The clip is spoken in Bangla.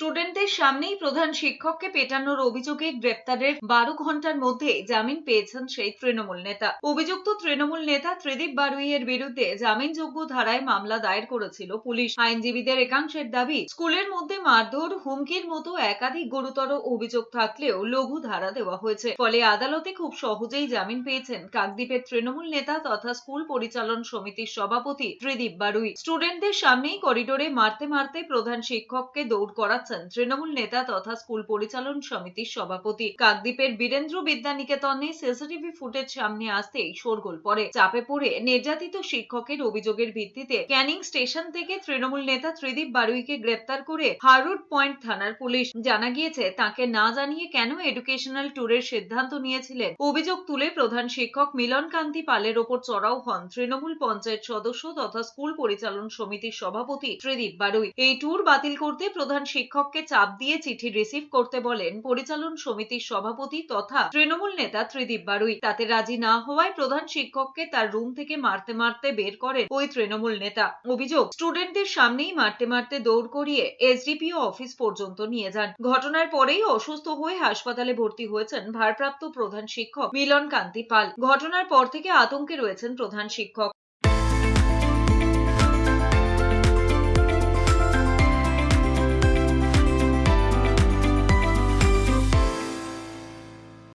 স্টুডেন্টদের সামনেই প্রধান শিক্ষককে পেটানোর অভিযোগে গ্রেপ্তারের বারো ঘণ্টার মধ্যে জামিন পেয়েছেন সেই তৃণমূল নেতা। অভিযুক্ত তৃণমূল নেতা ত্রিদীপ বারুইয়ের বিরুদ্ধে জামিনযোগ্য ধারায় মামলা দায়ের করেছিল পুলিশ। আইনজীবীদের একাংশের দাবি, স্কুলের মধ্যে মারধর, হুমকির মতো একাধিক গুরুতর অভিযোগ থাকলেও লঘু ধারা দেওয়া হয়েছে। ফলে আদালতে খুব সহজেই জামিন পেয়েছেন কাকদ্বীপের তৃণমূল নেতা তথা স্কুল পরিচালন সমিতির সভাপতি ত্রিদীপ বারুই। স্টুডেন্টদের সামনেই করিডোরে মারতে মারতে প্রধান শিক্ষককে দৌড় করাচ্ছেন তৃণমূল নেতা তথা স্কুল পরিচালন সমিতির সভাপতি। কাকদ্বীপের বীরেন্দ্র বিদ্যানিকেতনে সিসিটিভি ফুটেজ সামনে আসতেই শোরগোল পড়ে। চাপে পড়ে নির্যাতিত শিক্ষকের অভিযোগের ভিত্তিতে ক্যানিং স্টেশন থেকে তৃণমূল নেতা ত্রিদীপ বারুইকে গ্রেপ্তার করে হারুড পয়েন্ট থানার পুলিশ। জানা গিয়েছে, তাকে না জানিয়ে কেন এডুকেশনাল ট্যুরের সিদ্ধান্ত নিয়েছিলেন। অভিযোগ তুলে প্রধান শিক্ষক মিলন কান্তি পালের ওপর চড়াও হন তৃণমূল পঞ্চায়েত সদস্য তথা স্কুল পরিচালন সমিতির সভাপতি ত্রিদীপ বারুই। এই ট্যুর বাতিল করতে প্রধান শিক্ষককে চাপ দিয়ে চিঠি রিসিভ করতে বলেন পরিচালন সমিতির সভাপতি তথা তৃণমূল নেতা ত্রিদীপ বারুই। তাতে রাজি না হওয়ায় প্রধান শিক্ষককে তার রুম থেকে মারতে মারতে বের করেন ওই তৃণমূল নেতা। অভিযোগ স্টুডেন্টদের সামনেই মারতে মারতে দৌড় করিয়ে এসডিপিও অফিস পর্যন্ত নিয়ে যান। ঘটনার পরেই অসুস্থ হয়ে হাসপাতালে ভর্তি হয়েছেন ভারপ্রাপ্ত প্রধান শিক্ষক মিলন কান্তি পাল। ঘটনার পর থেকে আতঙ্কে রয়েছেন প্রধান শিক্ষক।